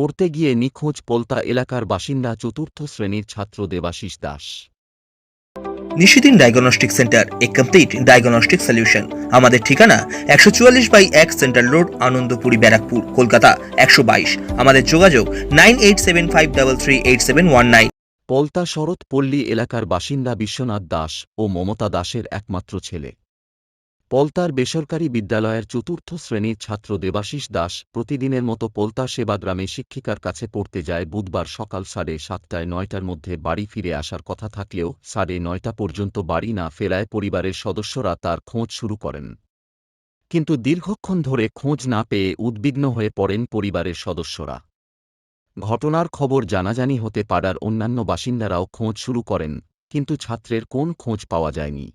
পড়তে গিয়ে নিখোঁজ পোলতা এলাকার বাসিন্দা চতুর্থ শ্রেণির ছাত্র দেবাশিস দাস। নিশিদিন ডায়াগনস্টিক সেন্টার এ কমপ্লিট ডায়াগনস্টিক সলিউশন। আমাদের ঠিকানা একশো চুয়াল্লিশ বাই এক সেন্ট্রাল রোড আনন্দপুরি ব্যারাকপুর কলকাতা একশো বাইশ। আমাদের যোগাযোগ nine eight seven five double three eight seven one nine. Palta Sarat Palli এলাকার বাসিন্দা বিশ্বনাথ দাস ও মমতা দাসের একমাত্র ছেলে। পলতার বেসরকারি বিদ্যালয়ের চতুর্থ শ্রেণির ছাত্র দেবাশিস দাস প্রতিদিনের মতো পলতা সেবাগ্রামে শিক্ষিকার কাছে পড়তে যায় বুধবার সকাল সাড়ে সাতটায় নয়টার মধ্যে বাড়ি ফিরে আসার কথা থাকলেও সাড়ে নয়টা পর্যন্ত বাড়ি না ফেরায় পরিবারের সদস্যরা তার খোঁজ শুরু করেন। কিন্তু দীর্ঘক্ষণ ধরে খোঁজ না পেয়ে উদ্বিগ্ন হয়ে পড়েন পরিবারের সদস্যরা। ঘটনার খবর জানাজানি হতে পারার অন্যান্য বাসিন্দারাও খোঁজ শুরু করেন, কিন্তু ছাত্রের কোন খোঁজ পাওয়া যায়নি।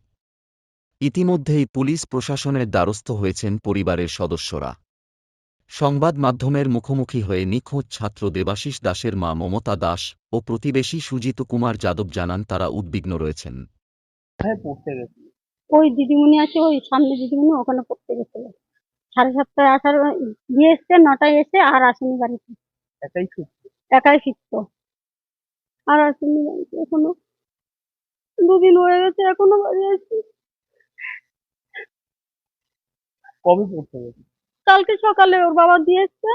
ইতিমধ্যেই পুলিশ প্রশাসনের দ্বারস্থ হয়েছেন পরিবারের সদস্যরা। সংবাদ মাধ্যমের মুখোমুখি হয়ে নিখোঁজ ছাত্র দেবাশিস দাসের মা মমতা দাস ও প্রতিবেশী সুজিত কুমার যাদব জানান তারা উদ্বিগ্ন রয়েছেন। ওই দিদিমণি আছে ওই সামনে দিদিমণি ওখানে পড়তে গেছিল। সাড়ে সাতটায় আসার দিয়ে এসছে নটায় এসে আর আসেনি বাড়িতে। একাই ছুটছে? একাই আর আসেনি বাড়িতে এখনও। দুদিন হয়ে গেছে এখনও বাড়ি আসছি কবে পড়তে গেছিল কালকে সকালে ওর বাবা দিয়ে এসছে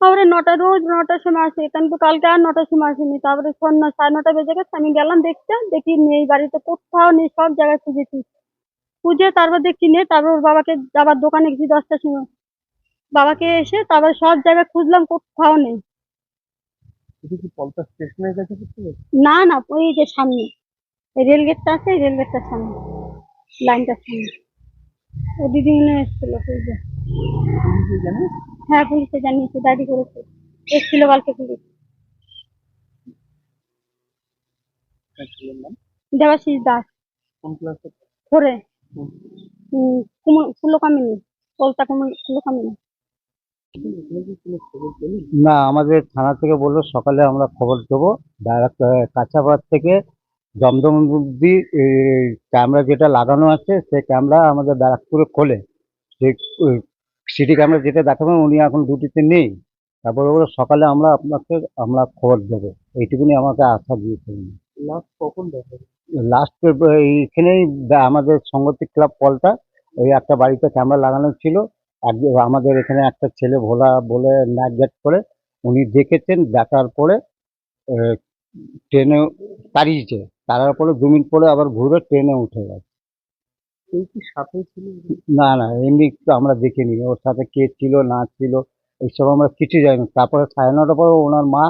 তারপরে নটা রোজ নটার সময় আসে। কিন্তু কালকে আর নটার সময় আসেনি। তারপরে সন্ধ্যা সাড়ে নটা বেজে গেছে। আমি গেলাম দেখতে। দেখি নেই বাড়িতে কোথাও নেই সব জায়গায় খুঁজেছি খুঁজে তারপর দেখি নেই। তারপর ওর বাবাকে আবার দোকানে গেছি দশটার সময়। বাবাকে এসে তারপর সব জায়গায় খুঁজলাম কোথাও নেই। না না ওই যে সামনে। এই রেল গেটটা আছে রেল গেটটার সামনে। লাইনটার সামনে। ও দিদিমণি এসেছিল পুলিশে। হ্যাঁ পুলিশে জানিয়েছে ডায়েরি করেছে। এসেছিল কালকে পুলিশ। দেবাশিস দাস। করে কুলকামিনী কলতা কুলকামিনী এখানে কি কোনো খবর পেলি না আমাদের থানা থেকে বলল সকালে আমরা খবর দেবো ডাইরেক্ট কাঁচাপাড় থেকে দমদম অব্দি ক্যামেরা যেটা লাগানো আছে সেই ক্যামেরা আমাদের ব্যারাকপুরে খোলে। সেই সিটি ক্যামেরা যেটা দেখাবেন উনি এখন ডিউটিতে নেই। তারপরে বলল সকালে আমরা আপনাকে আমরা খবর দেবো। এইটুকুনি আমাকে আশা দিয়েছিলেন লাস্ট কখন লাস্ট এইখানেই আমাদের সঙ্গতি ক্লাব কলটা ওই একটা বাড়িতে ক্যামেরা লাগানো ছিল। আমাদের এখানে একটা ছেলে ভোলা বলে নাইট করে উনি দেখেছেন দেখার পরে ট্রেনে তাড়িয়েছে তারার পরে দু মিনিট পরে আবার ঘুরে ট্রেনে উঠে গেছে। কেউ কি সাথে ছিল? না না এমনি তো আমরা দেখিনি ওর সাথে কে ছিল না ছিল এইসব আমরা কিছু জানি তারপরে সাড়ে নটার পরে ওনার মা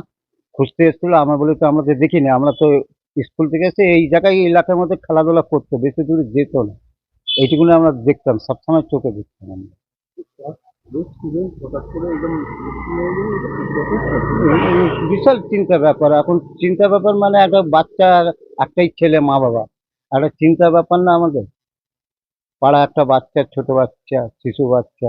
খুঁজতে এসেছিল আমরা বলি তো আমরা তো দেখিনি আমরা তো স্কুল থেকে এসে এই জায়গায় এলাকার মধ্যে খেলাধুলা করতো বেশি দূরে যেত না। এইটুকুনি আমরা দেখতাম সবসময় চোখে দেখতাম আমরা। বিশাল চিন্তার ব্যাপার এখন চিন্তার ব্যাপার মানে একটা বাচ্চা একটাই ছেলে মা বাবা। একটা চিন্তার ব্যাপার না আমাদের। পাড়া একটা বাচ্চা, ছোট বাচ্চা, শিশু বাচ্চা।